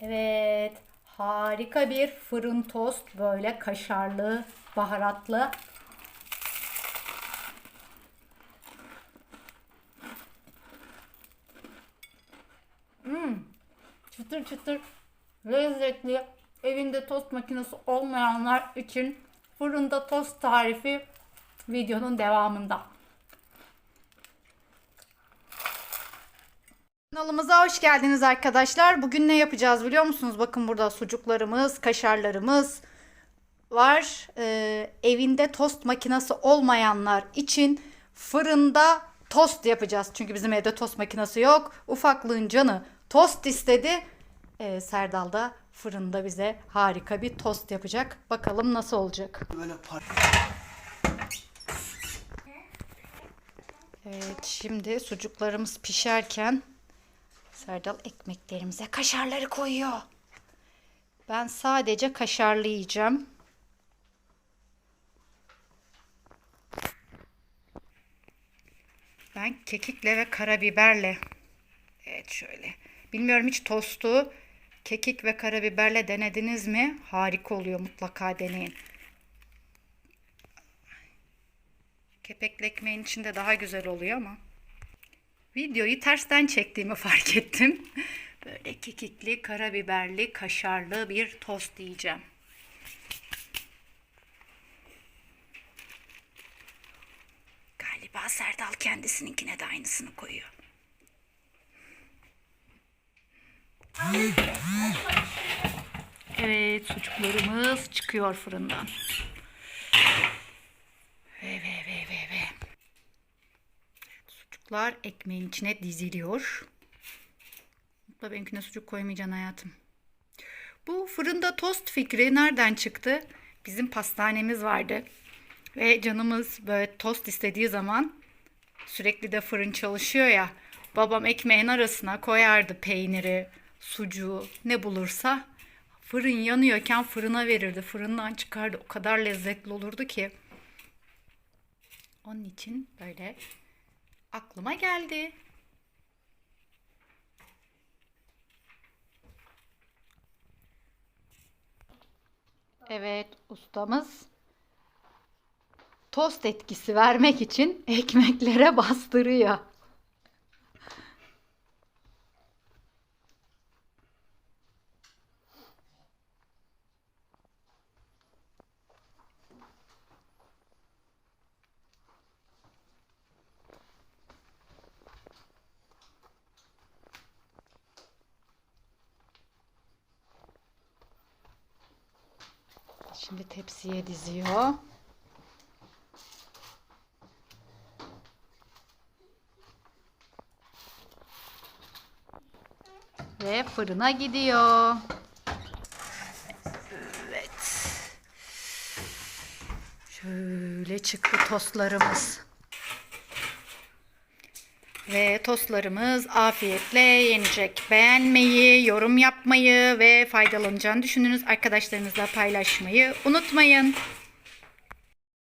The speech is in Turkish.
Evet, harika bir fırın tost böyle kaşarlı, baharatlı. Hmm, çıtır çıtır, lezzetli. Evinde tost makinesi olmayanlar için fırında tost tarifi videonun devamında. Kanalımıza hoş geldiniz arkadaşlar. Bugün ne yapacağız biliyor musunuz? Bakın burada sucuklarımız, kaşarlarımız var. Ee, evinde tost makinesi olmayanlar için fırında tost yapacağız. Çünkü bizim evde tost makinesi yok. Ufaklığın canı tost istedi. Ee, Serdal da fırında bize harika bir tost yapacak. Bakalım nasıl olacak. Böyle par Evet şimdi sucuklarımız pişerken Serdal ekmeklerimize kaşarları koyuyor. Ben sadece kaşarlı yiyeceğim. Ben kekikle ve karabiberle. Evet şöyle. Bilmiyorum hiç tostu kekik ve karabiberle denediniz mi? Harika oluyor mutlaka deneyin. Kepekli ekmeğin içinde daha güzel oluyor ama. Videoyu tersten çektiğimi fark ettim. Böyle kekikli, karabiberli, kaşarlı bir tost yiyeceğim. Galiba Serdal kendisininkine de aynısını koyuyor. Evet, sucuklarımız çıkıyor fırından. Ve ve ve ve ve. Sucuklar ekmeğin içine diziliyor. Mutlu benimkine sucuk koymayacaksın hayatım. Bu fırında tost fikri nereden çıktı? Bizim pastanemiz vardı. Ve canımız böyle tost istediği zaman sürekli de fırın çalışıyor ya. Babam ekmeğin arasına koyardı peyniri, sucuğu ne bulursa. Fırın yanıyorken fırına verirdi. Fırından çıkardı. O kadar lezzetli olurdu ki. Onun için böyle aklıma geldi. Evet, ustamız tost etkisi vermek için ekmeklere bastırıyor. Şimdi tepsiye diziyor. Ve fırına gidiyor. Evet. Şöyle çıktı tostlarımız. Ve tostlarımız afiyetle yenecek. Beğenmeyi, yorum yapmayı ve faydalanacağını düşündüğünüz arkadaşlarınızla paylaşmayı unutmayın.